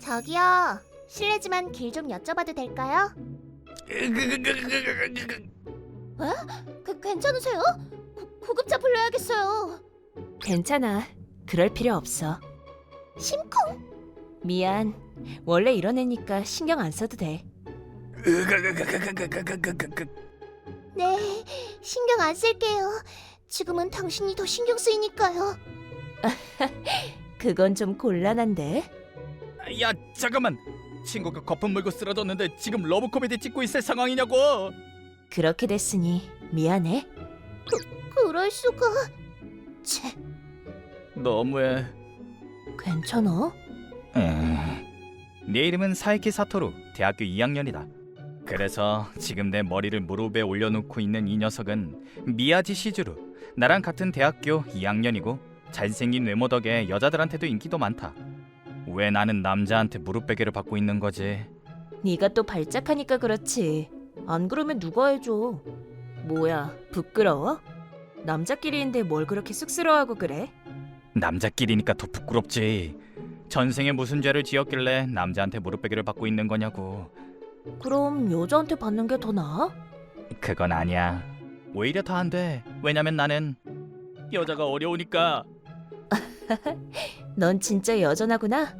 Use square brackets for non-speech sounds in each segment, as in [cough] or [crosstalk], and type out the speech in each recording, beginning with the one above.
저기요. 실례지만 길 좀 여쭤봐도 될까요? 그, 괜찮으세요? 구, 구급차 불러야겠어요. 괜찮아. 그럴 필요 없어. 심쿵. 미안. 원래 이런 애니까 신경 안 써도 돼. 네, 신경 안 쓸게요. 지금은 당신이 더 신경 쓰이니까요. 그건 좀 곤란한데. 야 잠깐만 친구가 거품 물고 쓰러졌는데 지금 러브 코미디 찍고 있을 상황이냐고 그렇게 됐으니 미안해. 그럴 수가. 채, 너무해 괜찮아? 내 이름은 사이키 사토루 대학교 2학년이다 그래서 지금 내 머리를 무릎에 올려놓고 있는 이 녀석은 미야지 시즈루 나랑 같은 대학교 2학년이고 잘생긴 외모 덕에 여자들한테도 인기도 많다 왜 나는 남자한테 무릎 베개를 받고 있는 거지 네가 또 발작하니까 그렇지. 안 그러면 누가 해줘? 뭐야, 부끄러워? 남자끼리인데 뭘 그렇게 쑥스러워하고 그래? 남자끼리니까 더 부끄럽지 전생에 무슨 죄를 지었길래 남자한테 무릎 베개를 받고 있는 거냐고 그럼 여자한테 받는 게 더 나아? 그건 아니야. 오히려 더 안 돼. 왜냐면 나는 여자가 어려우니까. [laughs] 넌 진짜 여전하구나.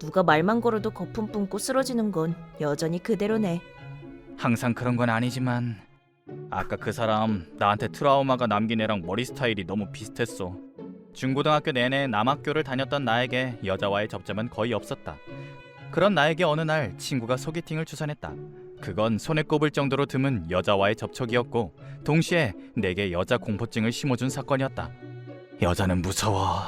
누가 말만 걸어도 거품 뿜고 쓰러지는 건 여전히 그대로네. 항상 그런 건 아니지만 아까 그 사람 나한테 트라우마가 남긴 애랑 머리 스타일이 너무 비슷했어. 중고등학교 내내 남학교를 다녔던 나에게 여자와의 접점은 거의 없었다. 그런 나에게 어느 날 친구가 소개팅을 추천했다. 그건 손에 꼽을 정도로 드문 여자와의 접촉이었고 동시에 내게 여자 공포증을 심어준 사건이었다. 여자는 무서워.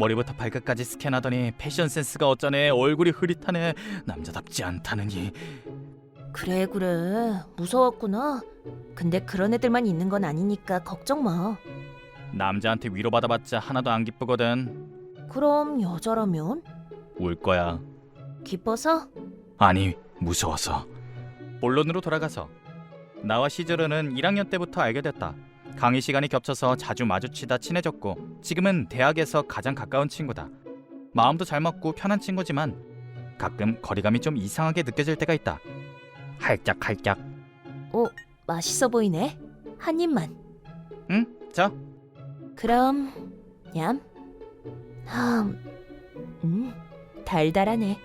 머리부터 발끝까지 스캔하더니 패션 센스가 어쩌네 얼굴이 흐릿하네. 남자답지 않다느니. 그래 그래. 무서웠구나. 근데 그런 애들만 있는 건 아니니까 걱정 마. 남자한테 위로받아봤자 하나도 안 기쁘거든. 그럼 여자라면? 울 거야. 기뻐서? 아니 무서워서. 본론으로 돌아가서. 나와 시즈르는 1학년 때부터 알게 됐다 강의 시간이 겹쳐서 자주 마주치다 친해졌고 지금은 대학에서 가장 가까운 친구다 마음도 잘 맞고 편한 친구지만 가끔 거리감이 좀 이상하게 느껴질 때가 있다 할짝할짝 어 맛있어 보이네. 한 입만. 응? 자 그럼 냠. 음, 음 달달하네.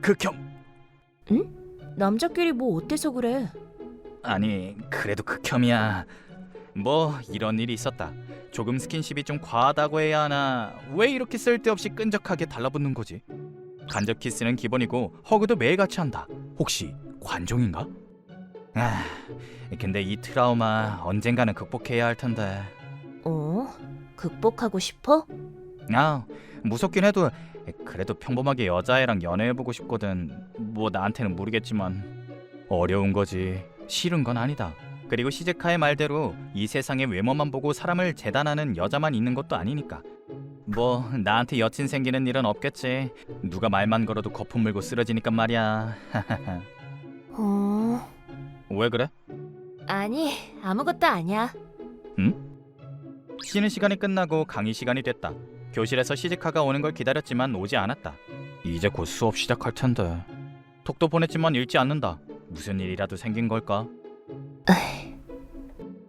그, 극혐 남자끼리 뭐 어때서 그래? 아니 그래도 극혐이야 뭐 이런 일이 있었다. 조금 스킨십이 좀 과하다고 해야 하나? 왜 이렇게 쓸데없이 끈적하게 달라붙는 거지? 간접 키스는 기본이고 허그도 매일같이 한다. 혹시 관종인가? 아 근데 이 트라우마 언젠가는 극복해야 할 텐데. 어? 극복하고 싶어? 아 무섭긴 해도 그래도 평범하게 여자애랑 연애해보고 싶거든. 뭐 나한테는 모르겠지만 어려운 거지. 싫은 건 아니다 그리고 시즈카의 말대로 이 세상에 외모만 보고 사람을 재단하는 여자만 있는 것도 아니니까. 뭐 나한테 여친 생기는 일은 없겠지. 누가 말만 걸어도 거품 물고 쓰러지니까 말이야. [laughs] 어? 왜 그래? 아니 아무것도 아니야. 쉬는 시간이 끝나고 강의 시간이 됐다. 교실에서 시즈카가 오는 걸 기다렸지만 오지 않았다. 이제 곧 수업 시작할 텐데. 톡도 보냈지만 읽지 않는다. 무슨 일이라도 생긴 걸까?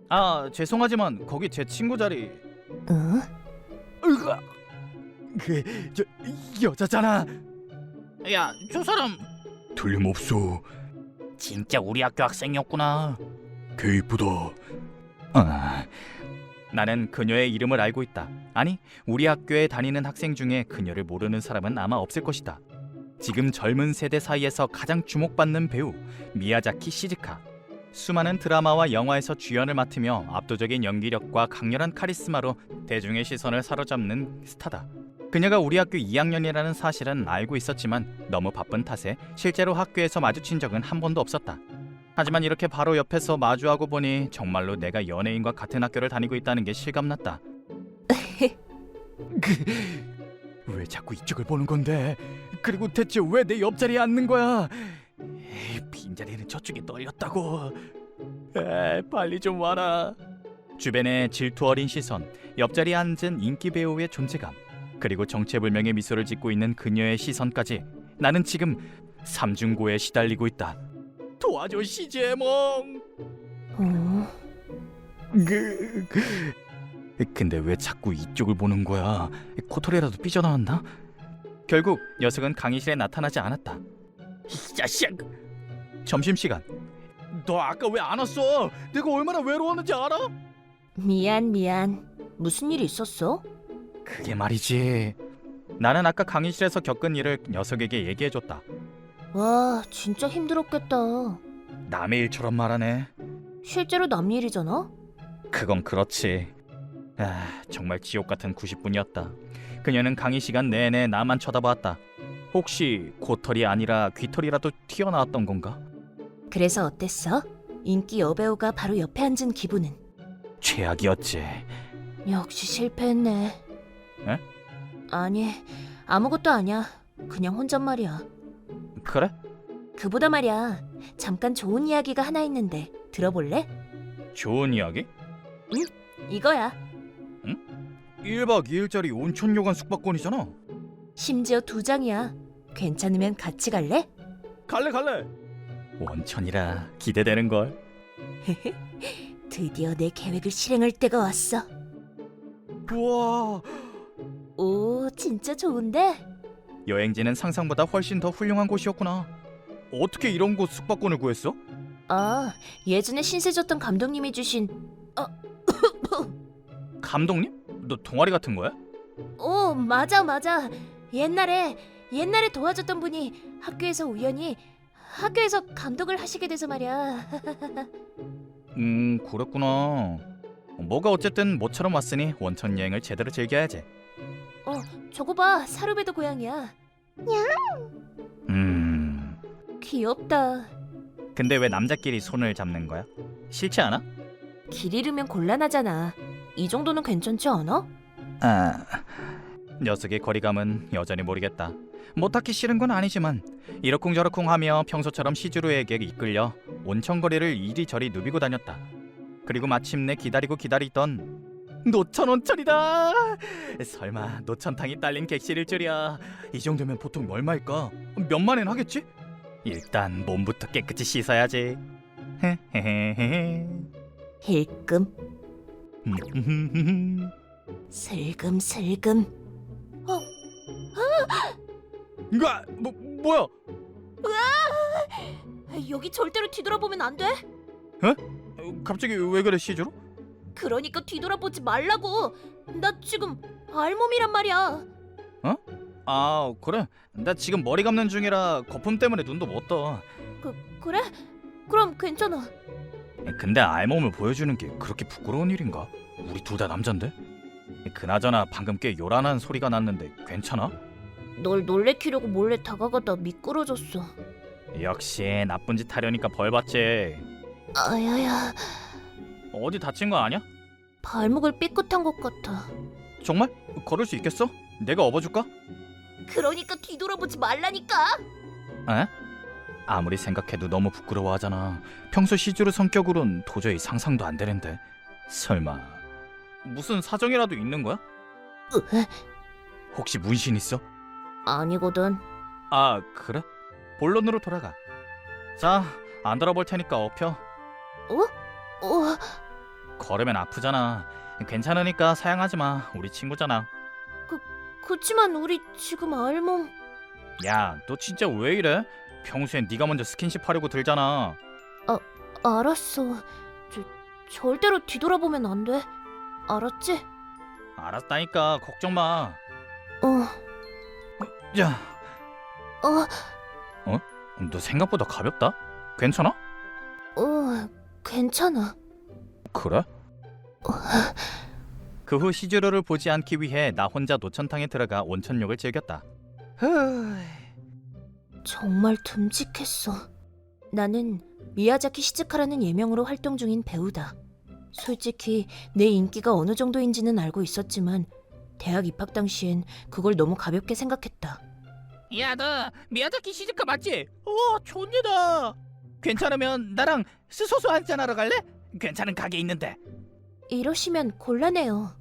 아 죄송하지만 거기 제 친구 자리. 응? 으아! 그저 여자잖아. 야 저 사람. 틀림없어. 진짜 우리 학교 학생이었구나. 개 이쁘다. 아, 나는 그녀의 이름을 알고 있다. 아니 우리 학교에 다니는 학생 중에 그녀를 모르는 사람은 아마 없을 것이다. 지금 젊은 세대 사이에서 가장 주목받는 배우 미야자키 시즈카 수많은 드라마와 영화에서 주연을 맡으며 압도적인 연기력과 강렬한 카리스마로 대중의 시선을 사로잡는 스타다. 그녀가 우리 학교 2학년이라는 사실은 알고 있었지만 너무 바쁜 탓에 실제로 학교에서 마주친 적은 한 번도 없었다. 하지만 이렇게 바로 옆에서 마주하고 보니 정말로 내가 연예인과 같은 학교를 다니고 있다는 게 실감났다. [laughs] 그, 왜 자꾸 이쪽을 보는 건데? 그리고 대체 왜 내 옆자리에 앉는 거야? 에이, 빈자리는 저쪽에 널렸다고. 에, 빨리 좀 와라. 주변의 질투 어린 시선, 옆자리에 앉은 인기 배우의 존재감. 그리고 정체불명의 미소를 짓고 있는 그녀의 시선까지 나는 지금 삼중고에 시달리고 있다. 도와줘 시제몽. 어, 그, 근데 왜 자꾸 이쪽을 보는 거야? 코털이라도 삐져나왔나? 결국 녀석은 강의실에 나타나지 않았다. 이 자식! 점심시간. 너 아까 왜 안 왔어? 내가 얼마나 외로웠는지 알아? 미안 미안. 무슨 일 있었어? 그게 말이지. 나는 아까 강의실에서 겪은 일을 녀석에게 얘기해줬다. 와 진짜 힘들었겠다. 남의 일처럼 말하네. 실제로 남 일이잖아. 그건 그렇지. 아, 정말 지옥 같은 90분이었다. 그녀는 강의 시간 내내 나만 쳐다봤다. 혹시 고털이 아니라 귀털이라도 튀어나왔던 건가? 그래서 어땠어? 인기 여배우가 바로 옆에 앉은 기분은? 최악이었지. 역시 실패했네. 에? 아니 아무것도 아니야. 그냥 혼잣말이야. 그래? 그보다 말이야. 잠깐 좋은 이야기가 하나 있는데 들어볼래? 좋은 이야기? 이거야. 1박 2일짜리 온천요관 숙박권이잖아. 심지어 두 장이야. 괜찮으면 같이 갈래? 갈래 갈래. 원천이라 기대되는 걸. [laughs] 드디어 내 계획을 실행할 때가 왔어. 우와. 오, 진짜 좋은데? 여행지는 상상보다 훨씬 더 훌륭한 곳이었구나. 어떻게 이런 곳 숙박권을 구했어? 아, 예전에 신세 졌던 감독님이 주신 [coughs] 감독님? 너 동아리 같은 거야? 오, 맞아, 맞아. 옛날에 옛날에 도와줬던 분이 학교에서 우연히 학교에서 감독을 하시게 돼서 말이야. [laughs] 음 그랬구나 뭐가 어쨌든 모처럼 왔으니 원천 여행을 제대로 즐겨야지 저거 봐, 사르베도 고양이야. 음 귀엽다. 근데 왜 남자끼리 손을 잡는 거야? 싫지 않아? 길 잃으면 곤란하잖아. 이 정도는 괜찮지 않아? 아 녀석의 거리감은 여전히 모르겠다 뭐 딱히 싫은 건 아니지만 이러쿵저러쿵 하며 평소처럼 시주루에게 이끌려 온천거리를 이리저리 누비고 다녔다. 그리고 마침내 기다리고 기다리던 노천 온천이다! 설마 노천탕이 딸린 객실일 줄이야. 이 정도면 보통 얼마일까? 몇만엔 하겠지? 일단 몸부터 깨끗이 씻어야지. 헤헤헤헤 힐끔. 음, 슬금슬금. 이거 뭐 뭐야? 여기 절대로 뒤돌아보면 안 돼. 갑자기 왜 그래 시주로? 그러니까 뒤돌아보지 말라고. 나 지금 알몸이란 말이야. 아 그래? 나 지금 머리 감는 중이라 거품 때문에 눈도 못 떠. 그 그래? 그럼 괜찮아. 근데 알몸을 보여주는 게 그렇게 부끄러운 일인가? 우리 둘 다 남잔데? 그나저나 방금 꽤 요란한 소리가 났는데 괜찮아? 널 놀래키려고 몰래 다가가다 미끄러졌어. 역시 나쁜 짓 하려니까 벌 받지. 아야야, 어디 다친 거 아니야? 발목을 삐끗한 것 같아. 정말? 걸을 수 있겠어? 내가 업어줄까? 그러니까 뒤돌아보지 말라니까. 에? 아무리 생각해도 너무 부끄러워하잖아. 평소 시주르 성격으론 도저히 상상도 안 되는데. 설마 무슨 사정이라도 있는 거야? 으, 혹시 문신 있어? 아니거든. 아 그래? 본론으로 돌아가. 자, 안 들어볼 테니까 업혀. 어, 걸으면 아프잖아. 괜찮으니까 사양하지 마. 우리 친구잖아. 그치만 우리 지금 알몸. 야, 너 진짜 왜 이래? 평소엔 네가 먼저 스킨십 하려고 들잖아. 알았어. 저, 절대로 뒤돌아보면 안 돼. 알았지? 알았다니까 걱정 마. 어, 야, 어, 너 생각보다 가볍다. 괜찮아? 어, 괜찮아. 그래? 그 후 시즈루를 보지 않기 위해 나 혼자 노천탕에 들어가 온천욕을 즐겼다. 정말 듬직했어. 나는 미야자키 시즈카라는 예명으로 활동 중인 배우다. 솔직히 내 인기가 어느 정도인지는 알고 있었지만 대학 입학 당시엔 그걸 너무 가볍게 생각했다. 야, 너 미야자키 시즈카 맞지? 오, 좋니다. 괜찮으면 나랑 스소수 한잔 하러 갈래? 괜찮은 가게 있는데. 이러시면 곤란해요.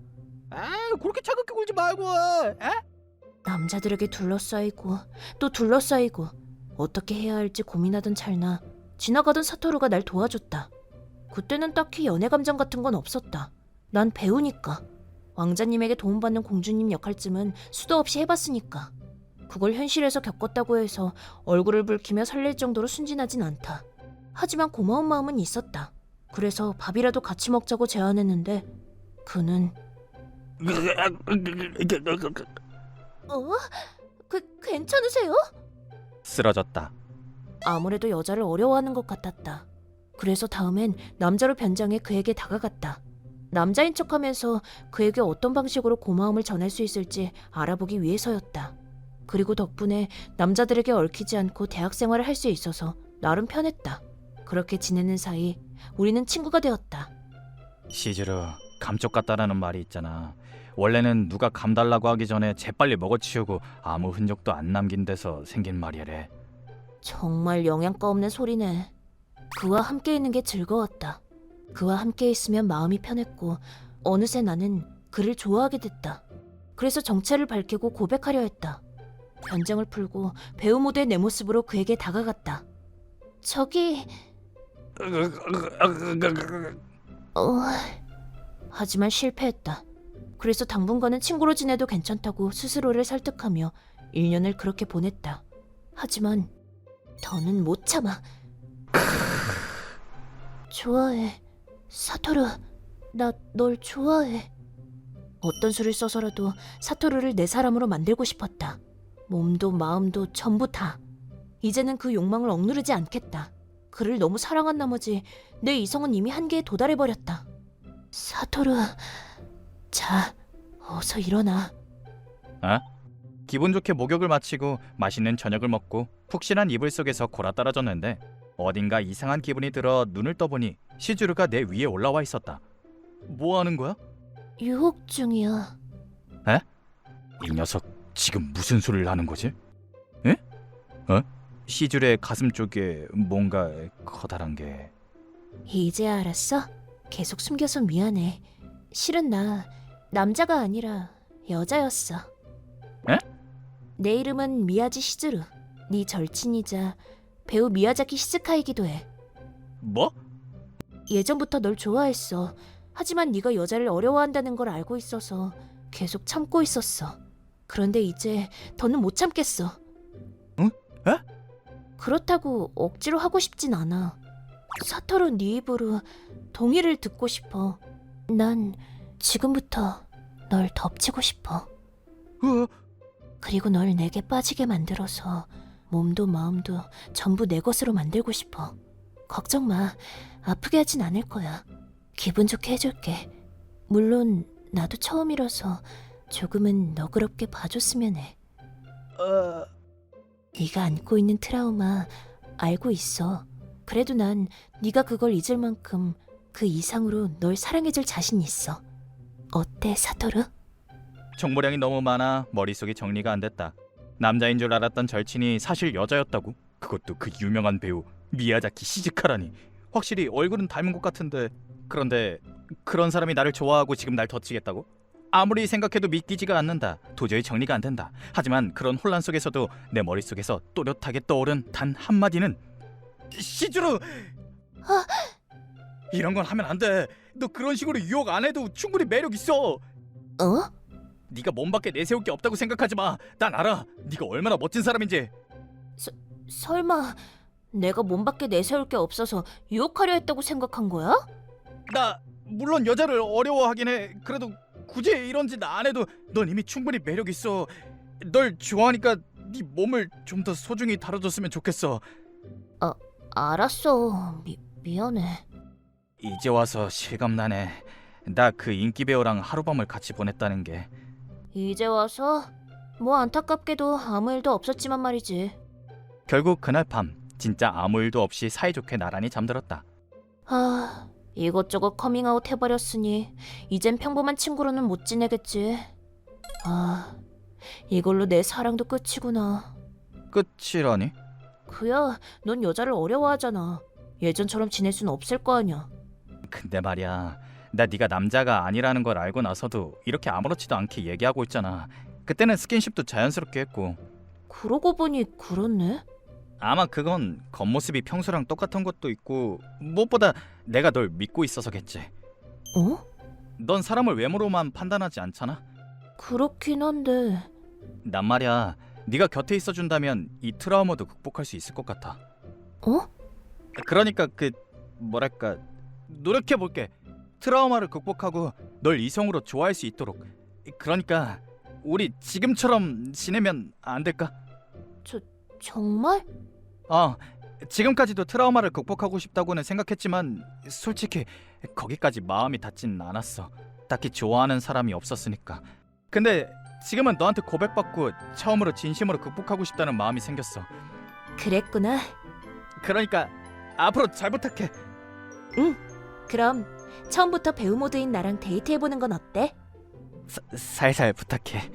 아, 그렇게 차갑게 굴지 말고. 에? 남자들에게 둘러싸이고 또 둘러싸이고 어떻게 해야 할지 고민하던 찰나 지나가던 사토루가 날 도와줬다. 그때는 딱히 연애 감정 같은 건 없었다. 난 배우니까. 왕자님에게 도움받는 공주님 역할쯤은 수도 없이 해봤으니까. 그걸 현실에서 겪었다고 해서 얼굴을 붉히며 설렐 정도로 순진하진 않다. 하지만 고마운 마음은 있었다. 그래서 밥이라도 같이 먹자고 제안했는데 그는 어? 그 괜찮으세요? 쓰러졌다. 아무래도 여자를 어려워하는 것 같았다. 그래서 다음엔 남자로 변장해 그에게 다가갔다. 남자인 척하면서 그에게 어떤 방식으로 고마움을 전할 수 있을지 알아보기 위해서였다. 그리고 덕분에 남자들에게 얽히지 않고 대학 생활을 할 수 있어서 나름 편했다. 그렇게 지내는 사이 우리는 친구가 되었다. 시즈루 감쪽 같다라는 말이 있잖아. 원래는 누가 감 달라고 하기 전에 재빨리 먹어치우고 아무 흔적도 안 남긴 데서 생긴 말이래. 정말 영양가 없는 소리네. 그와 함께 있는 게 즐거웠다. 그와 함께 있으면 마음이 편했고 어느새 나는 그를 좋아하게 됐다. 그래서 정체를 밝히고 고백하려 했다. 변장을 풀고 배우 무대의 내 모습으로 그에게 다가갔다. 저기 어... 하지만 실패했다. 그래서 당분간은 친구로 지내도 괜찮다고 스스로를 설득하며 1년을 그렇게 보냈다. 하지만 더는 못 참아. 좋아해. 사토루, 나 널 좋아해. 어떤 수를 써서라도 사토루를 내 사람으로 만들고 싶었다. 몸도 마음도 전부 다. 이제는 그 욕망을 억누르지 않겠다. 그를 너무 사랑한 나머지 내 이성은 이미 한계에 도달해 버렸다. 사토루, 자, 어서 일어나. 기분 좋게 목욕을 마치고 맛있는 저녁을 먹고 푹신한 이불 속에서 골아 떨어졌는데 어딘가 이상한 기분이 들어 눈을 떠보니 시즈루가 내 위에 올라와 있었다. 뭐 하는 거야? 유혹 중이야. 이 녀석 지금 무슨 소리를 하는 거지? 에? 어? 시즈루의 가슴 쪽에 뭔가 커다란 게 이제 알았어? 계속 숨겨서 미안해. 실은 나 남자가 아니라 여자였어. 에? 내 이름은 미야지 시즈루. 네 절친이자 배우 미야자키 시즈카이기도 해. 뭐? 예전부터 널 좋아했어. 하지만 네가 여자를 어려워한다는 걸 알고 있어서 계속 참고 있었어. 그런데 이제 더는 못 참겠어. 응? 에? 그렇다고 억지로 하고 싶진 않아. 사토루 네 입으로 동의를 듣고 싶어. 난 지금부터 널 덮치고 싶어. 어? 그리고 널 내게 빠지게 만들어서 몸도 마음도 전부 내 것으로 만들고 싶어. 걱정 마. 아프게 하진 않을 거야. 기분 좋게 해줄게. 물론 나도 처음이라서 조금은 너그럽게 봐줬으면 해. 어... 네가 안고 있는 트라우마 알고 있어. 그래도 난 네가 그걸 잊을 만큼 그 이상으로 널 사랑해줄 자신 있어. 어때, 사토루? 정보량이 너무 많아 머릿속이 정리가 안 됐다. 남자인 줄 알았던 절친이 사실 여자였다고? 그것도 그 유명한 배우 미야자키 시즈카라니. 확실히 얼굴은 닮은 것 같은데 그런데 그런 사람이 나를 좋아하고 지금 날 덧치겠다고? 아무리 생각해도 믿기지가 않는다. 도저히 정리가 안 된다. 하지만 그런 혼란 속에서도 내 머릿속에서 또렷하게 떠오른 단 한마디는 시즈루! 이런 건 하면 안 돼. 너 그런 식으로 유혹 안 해도 충분히 매력 있어. 어? 네가 몸밖에 내세울 게 없다고 생각하지 마. 난 알아. 네가 얼마나 멋진 사람인지. 설마 내가 몸밖에 내세울 게 없어서 유혹하려 했다고 생각한 거야? 나 물론 여자를 어려워하긴 해. 그래도 굳이 이런 짓 안 해도 넌 이미 충분히 매력 있어. 널 좋아하니까 네 몸을 좀 더 소중히 다뤄줬으면 좋겠어. 알았어. 미, 미안해. 이제 와서 실감 나네. 나 그 인기 배우랑 하룻밤을 같이 보냈다는 게. 이제 와서 뭐 안타깝게도 아무 일도 없었지만 말이지. 결국 그날 밤 진짜 아무 일도 없이 사이좋게 나란히 잠들었다. 아, 이것저것 커밍아웃 해버렸으니 이젠 평범한 친구로는 못 지내겠지. 아, 이걸로 내 사랑도 끝이구나. 끝이라니? 그야, 넌 여자를 어려워하잖아. 예전처럼 지낼 순 없을 거 아니야. 근데 말이야 나 네가 남자가 아니라는 걸 알고 나서도 이렇게 아무렇지도 않게 얘기하고 있잖아 그때는 스킨십도 자연스럽게 했고 그러고 보니 그렇네. 아마 그건 겉모습이 평소랑 똑같은 것도 있고 무엇보다 내가 널 믿고 있어서겠지. 어? 넌 사람을 외모로만 판단하지 않잖아. 그렇긴 한데 난 말이야. 네가 곁에 있어 준다면 이 트라우마도 극복할 수 있을 것 같아. 어? 그러니까 그 뭐랄까 노력해 볼게. 트라우마를 극복하고 널 이성으로 좋아할 수 있도록. 그러니까 우리 지금처럼 지내면 안 될까? 정말? 어, 지금까지도 트라우마를 극복하고 싶다고는 생각했지만 솔직히 거기까지 마음이 닿진 않았어. 딱히 좋아하는 사람이 없었으니까. 근데 지금은 너한테 고백받고 처음으로 진심으로 극복하고 싶다는 마음이 생겼어. 그랬구나. 그러니까 앞으로 잘 부탁해. 그럼 처음부터 배우 모드인 나랑 데이트해보는 건 어때? 사, 살살 부탁해.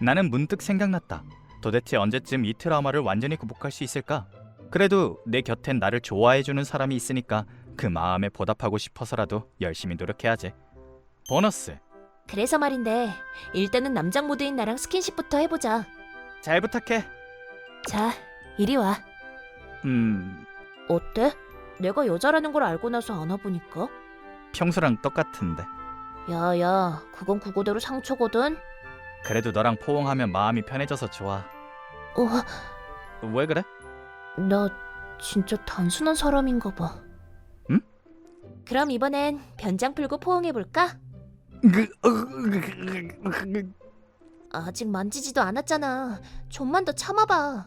나는 문득 생각났다. 도대체 언제쯤 이 트라우마를 완전히 극복할 수 있을까? 그래도 내 곁엔 나를 좋아해주는 사람이 있으니까 그 마음에 보답하고 싶어서라도 열심히 노력해야지. 보너스. 그래서 말인데 일단은 남장 모드인 나랑 스킨십부터 해보자. 잘 부탁해. 자, 이리 와. 음, 어때? 내가 여자라는 걸 알고 나서 안아보니까? 평소랑 똑같은데. 야야, 그건 그거대로 상처거든. 그래도 너랑 포옹하면 마음이 편해져서 좋아. 어, 왜 그래? 나 진짜 단순한 사람인가 봐. 응? 그럼 이번엔 변장 풀고 포옹해 볼까? 아직 만지지도 않았잖아. 좀만 더 참아봐.